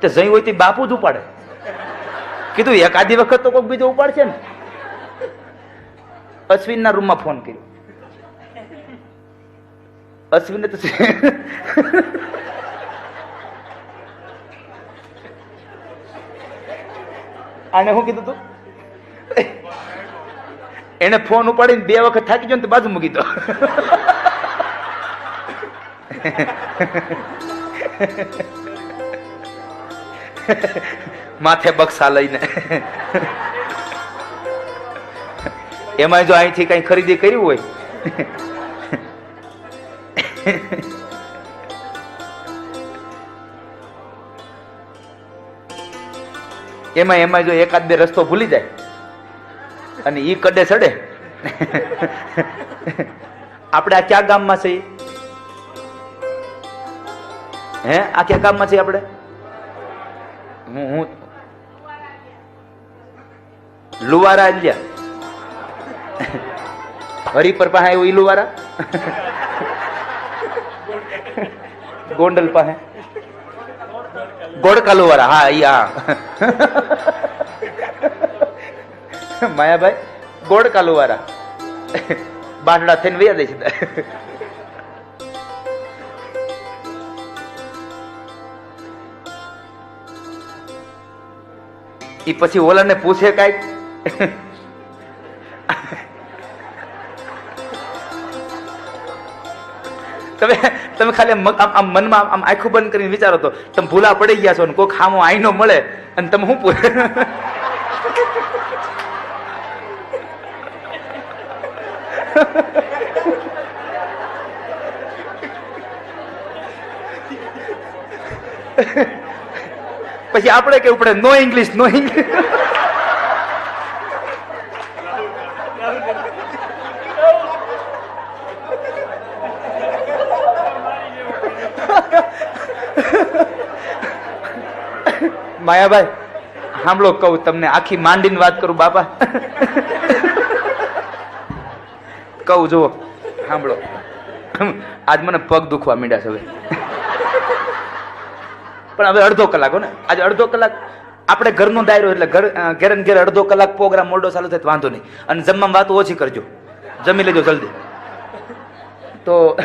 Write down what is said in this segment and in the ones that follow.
તે જઈ હોય તે બાપુ જ ઉપાડે કીધું, એકાદી વખત તો કોઈક બીજો ઉપાડશે ને. અશ્વિનના રૂમમાં ફોન કર્યો. અશ્વિને તો આને શું કીધું તું? એને ફોન ઉપાડીને બે વખત થાકી ગયો ને બાજુ મૂકી દો. માથે બક્ષા લઈને. એમાં જો અહીંથી કઈ ખરીદી કરી હોય. એમાં એમાં જો એકાદ બે રસ્તો ભૂલી જાય. અને ઈ કડે ચડે આપણે આ ક્યાં ગામમાં છીએ? હે? આ ક્યાં ગામમાં છીએ આપણે? હું હું. લુવારા અલ્યા હરિપર પાસે આવ્યું ઈ લુવારા? ગોંડલ પાસે. ગોડકા લુવારા, હા, ઈ, હા. માયાભાઈ, ગોડકા લુવારા. બાંધડા થઈને વૈયા દે છે. ઈ પછી ઓલાને પૂછે કાંઈક? તમે તમે ખાલી આમ મનમાં આમ આંખું બંધ કરીને વિચારો તો, તમે ભૂલા પડી ગયા છો ને કોઈ ખામો આઈનો મળે અને તમે શું પૂછે? પછી આપણે કેવું પડે no English no English Mayabhai, સાંભળો, કહું તમને, આખી માંડીને વાત કરું, બાપા. કહું, જુઓ, સાંભળો. આજ મને પગ દુખવા માંડ્યા છે હવે. પણ હવે અડધો કલાક ને? આજે અડધો કલાક આપણે ઘરનો ડાયરો એટલે ઘર ઘેર ઘેર અડધો કલાક પ્રોગ્રામ મોડો ચાલુ થાય વાંધો નહીં. અને જમવામાં વાત ઓછી કરજો. જમી લેજો જલ્દી. તો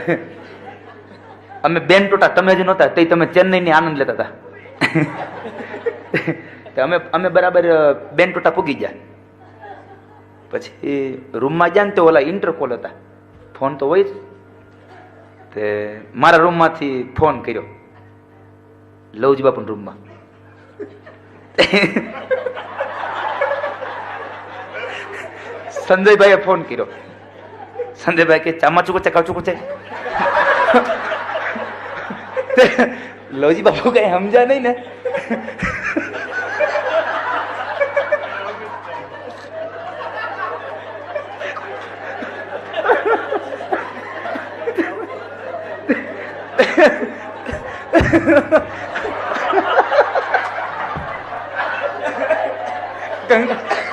અમે બેન ટોટા, તમે જ નહોતા, તે તમે ચેન્નઈની આનંદ લેતા હતા. અમે અમે બરાબર બેન ટોટા પૂગી ગયા. પછી રૂમમાં ગયા ને તો ઓલા ઇન્ટરકોલ હતા. ફોન તો હોય જ. તે મારા રૂમમાંથી ફોન કર્યો. લવજી બાપુ રૂમમાં. સંજયભાઈએ ફોન કર્યો. સંજયભાઈ કે ચામા ચૂકો છે કાચુકો છે? લવજી બાપુ કઈ સમજ્યા નહીં ને.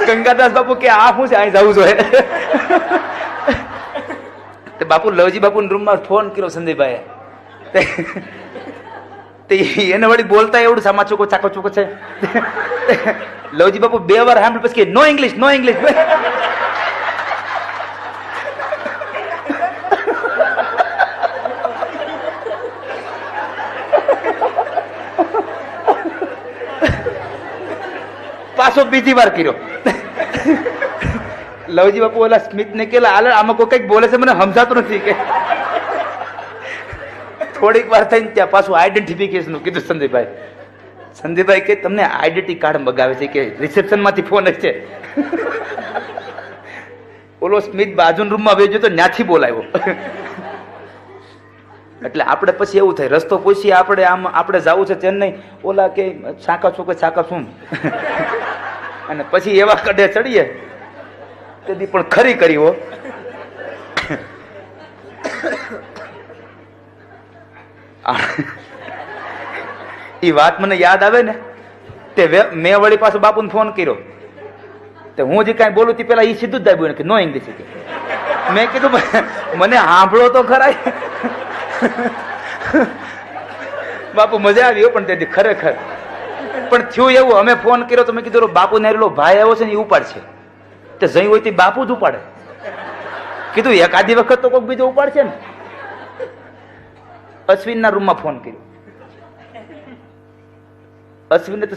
ગંગાદાસ બાપુ કે આ શું છે? અહીં જવું જોઈએ. તે બાપુ, લવજી બાપુ રૂમમાં ફોન કર્યો સંજયભાઈએ તે- તે એને વળી બોલતા એવડું સામા ચોકો ચાકો ચોકો છે. લવજી બાપુ બે વાર સાંભળ્યું પછી કે નો ઇંગ્લિશ નો ઇંગ્લિશ પાછો બીજી વાર કર્યો. લવજી બાપુ ઓલા સ્મિત ને કેલા આલે આમાં કોઈ કંઈક બોલે છે, મને સમજાતું નથી કે. થોડીક વાર થઈને ત્યાં પાછું આઈડેન્ટિફિકેશન કીધું સંદીપભાઈ. સંદીપભાઈ કે, તમને આઈડેન્ટિટી કાર્ડ મગાવે છે કે રિસેપ્શનમાંથી ફોન છે? ઓલો સ્મિત બાજુ રૂમમાં વેચ્યો તો ત્યાંથી બોલાવ્યો એટલે આપણે પછી એવું થાય, રસ્તો પૂછીએ આપણે આમ, આપણે જવું છે ચેન્નઈ. ઓલા કે, છાકા છો કે છાકા શું અને પછી એવા કડે ચડીએ. તેથી પણ ખરી કરી હો. એ વાત મને યાદ આવે ને, તે મેં વળી પાછો બાપુને ફોન કર્યો. તે હું જે કાંઈ બોલું તે પેલા એ સીધું જ દાબ્યું કે, નો ઇંગ્લિશ મેં કીધું "મને- સાંભળો તો ખરા. બાપુ મજા આવી પણ તેથી ખરેખર. પણ થયું એવું. અમે ફોન કર્યો તો મેં કીધું બાપુ નેરેલો ભાઈ આવ્યો છે ને એ ઉપાડશે. તે જઈ હોય તે બાપુ જ ઉપાડે. કીધું, એકાદી વખત તો કોઈક બીજો ઉપાડશે ને. અશ્વિનના રૂમમાં ફોન કર્યો. અશ્વિને તો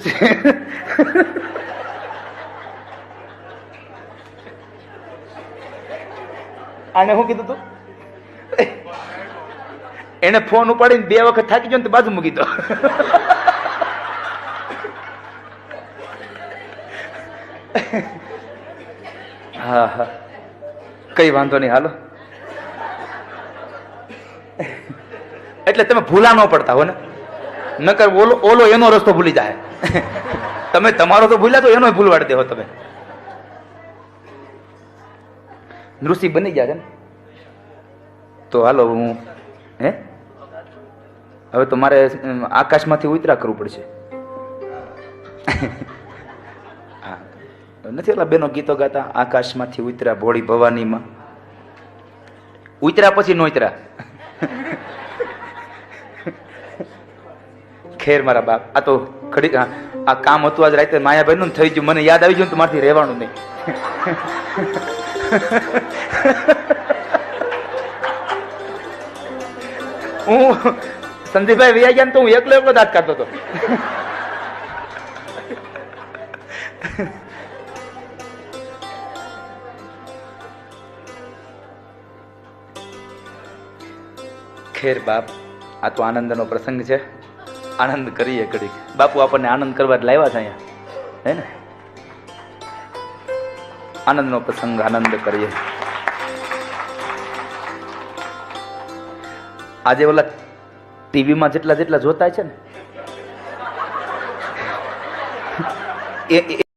આને શું કીધું તું? એને ફોન ઉપાડીને બે વખત થાકી ગયો ને બાજુ મૂકી દો. હા હા. કઈ વાંધો નહીં, હાલો. એટલે તમે ભૂલા ન પડતા હો ને. નકર ઓલો ઓલો એનો રસ્તો ભૂલી જાય. તમે તમારો તો ભૂલ્યા તો એનો ભૂલવાડી દેવો તમે. નૃષિ બની ગયા છે ને? તો હાલો, હું હે? હવે તો મારે આકાશમાંથી ઉતરા કરવું પડશે. નથી એટલા બેનો ગીતો ગાતા? આકાશમાંથી ઉતરા ભોળી ભવાનીમાં. ઉતરા પછી નો ઉતરા ખેર મારા બાપ, આ તો ખડી આ કામ હતું આજ રાતે માયાભાઈ નું થઈ ગયું. મને યાદ આવી ગયું ને તો મારથી રહેવાનું નહીં. હું સંદીપભાઈ વ્યા તો હું એકલો એકલો દાંત કાઢતો હતો. ખેર બાપ, આ તો આનંદનો પ્રસંગ છે. આનંદ કરીએ ઘડીક. બાપુ આપણને આનંદ કરવા લાવ્યા છે અહીંયા. હે ને? આનંદનો પ્રસંગ આનંદ કરીએ. આજે ઓલા ટીવીમાં જેટલા જેટલા જોતા છે ને એ